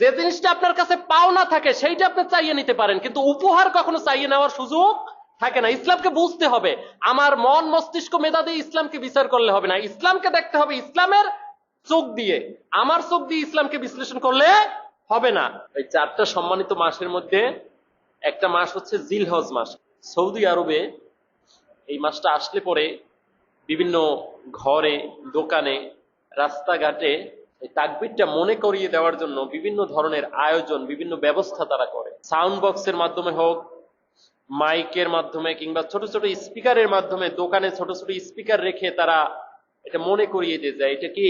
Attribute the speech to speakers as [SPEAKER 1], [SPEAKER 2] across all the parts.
[SPEAKER 1] যে জিনিসটা আপনার কাছে পাওনা থাকে, সেইটা আপনি চাইয়ে নিতে পারেন। কিন্তু উপহার কখনো চাইয়ে নেওয়ার সুযোগ থাকে না। ইসলামকে বুঝতে হবে। আমার মন, মস্তিষ্ক, মেধা দিয়ে ইসলামকে বিচার করলে হবে না। ইসলামকে দেখতে হবে ইসলামের চোখ দিয়ে। আমার চোখ দিয়ে ইসলামকে বিশ্লেষণ করলে হবে না। এই চারটা সম্মানিত মাসের মধ্যে একটা মাস হচ্ছে জিলহজ মাস। সৌদি আরবে এই মাসটা আসলে পরে বিভিন্ন ঘরে, দোকানে, রাস্তাঘাটে এই তাকবিরটা মনে করিয়ে দেওয়ার জন্য বিভিন্ন ধরনের আয়োজন, বিভিন্ন ব্যবস্থা তারা করে। সাউন্ড বক্সের মাধ্যমে হোক, মাইকের মাধ্যমে কিংবা ছোট ছোট স্পিকারের মাধ্যমে দোকানে ছোট ছোট স্পিকার রেখে তারা এটা মনে করিয়ে দিয়ে যায়। এটা কি?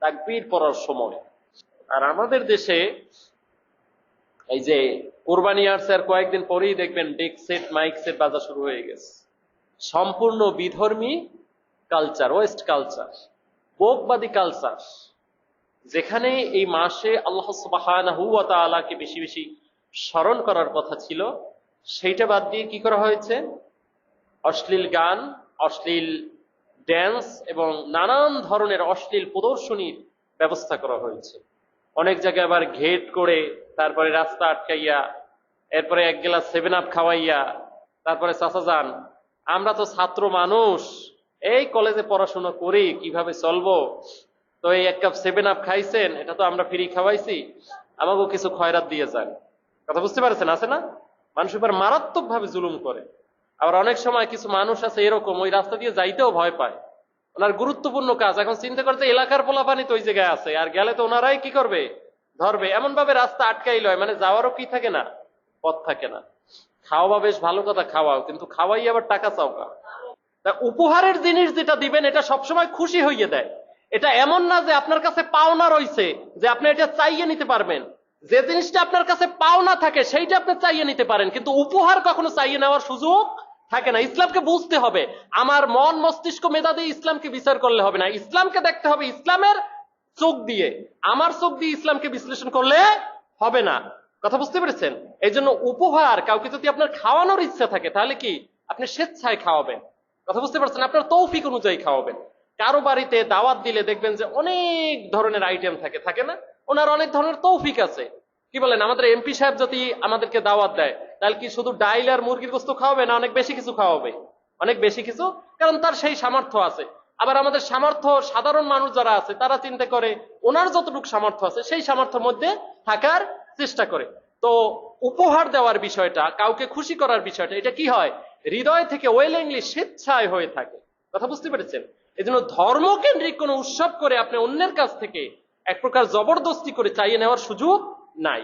[SPEAKER 1] তাকবির পড়ার সময়। আর আমাদের দেশে এই যে কোরবানি আসছে, আর কয়েকদিন পরেই দেখবেন ডেক সেট, মাইক সেট বাজা শুরু হয়ে গেছে। সম্পূর্ণ বিধর্মী কালচার ওয়েস্ট কালচার বোকবাদী কালচার যেখানে এই মাসে আল্লাহ ওয়া বেশি বেশি স্মরণ করার কথা ছিল, সেইটা বাদ দিয়ে কি করা হয়েছে? অশ্লীল গান, অশ্লীল ড্যান্স এবং নানান ধরনের অশ্লীল প্রদর্শনীর ব্যবস্থা করা হয়েছে। অনেক জায়গায় আবার ঘেট করে তারপরে রাস্তা আটকাইয়া, এরপরে এক গেলাস সেভেন আপ খাওয়াইয়া, তারপরে চাচা যান। আমরা তো ছাত্র মানুষ, এই কলেজে পড়াশোনা করি কীভাবে চলবো? তো এই এক কাপ সেভেন আপ খাইছেন, এটা তো আমরা ফ্রি খাওয়াইছি, আমাকেও কিছু খয়রাত দিয়ে যান। কথা বুঝতে পারছেন, আছে না? মানুষ এবার মারাত্মক ভাবে জুলুম করে। আবার অনেক সময় কিছু মানুষ আছে এরকম, ওই রাস্তা দিয়ে যাইতেও ভয় পায়। ওনার গুরুত্বপূর্ণ কাজ, এখন চিন্তা করতে এলাকার পোলাপানি তো ওই জায়গায় আছে, আর গেলে তো ওনারাই কি করবে? ধরবে। এমন ভাবে রাস্তা আটকাই লয় মানে যাওয়ারও কি থাকে না? পথ থাকে না। খাওয়া বেশ ভালো কথা, খাওয়াও, কিন্তু খাওয়াই আবার টাকা চাওকা তা উপহারের জিনিস যেটা দিবেন, এটা সবসময় খুশি হইয়ে দেয়। এটা এমন না যে আপনার কাছে পাওনা রয়েছে, যে আপনি এটা চাইয়ে নিতে পারবেন। যে জিনিসটা আপনার কাছে পাওনা থাকে, সেইটা আপনি চাইয়ে নিতে পারেন। কিন্তু উপহার কখনো চাইয়ে নেওয়ার সুযোগ থাকে না। ইসলামকে বুঝতে হবে, আমার মন, মস্তিষ্ক, মেধা দিয়ে ইসলামকে বিচার করলে হবে না। ইসলামকে দেখতে হবে ইসলামের চোখ দিয়ে। আমার চোখ দিয়ে ইসলামকে বিশ্লেষণ করলে হবে না। কথা বুঝতে পেরেছেন? এই জন্য উপহার, কাউকে যদি আপনার খাওয়ানোর ইচ্ছা থাকে, তাহলে কি? আপনি স্বেচ্ছায় খাওয়াবেন। কথা বুঝতে পারছেন? আপনার তৌফিক অনুযায়ী খাওয়াবেন। কারও বাড়িতে দাওয়াত দিলে দেখবেন যে অনেক ধরনের আইটেম থাকে থাকে না? ওনার অনেক ধরনের তৌফিক আছে। কি বলেন, আমাদের এমপি সাহেব যদি আমাদেরকে দাওয়াত দেয়, তাহলে কি শুধু ডাইল আর মুরগির গোস্ত খাওয়াবে না অনেক বেশি কিছু খাওয়াবে? অনেক বেশি কিছু? কারণ তার সেই সামর্থ্য আছে। আবার আমাদের সামর্থ্য, সাধারণ মানুষ যারা আছে, তারা চিন্তা করে ওনার যতটুকু সামর্থ্য আছে, সেই সামর্থ্যের মধ্যে থাকার চেষ্টা করে। তো উপহার দেওয়ার বিষয়টা, কাউকে খুশি করার বিষয়টা, এটা কি হয়? হৃদয় থেকে ওয়েলিংলি স্বেচ্ছায় হয়ে থাকে। কথা বুঝতে পেরেছেন? ধর্ম ধর্মকেন্দ্রিক কোন উৎসব করে আপনি অন্যের কাছ থেকে এক প্রকার জবরদস্তি করে চাইয়ে নেওয়ার সুযোগ নাই।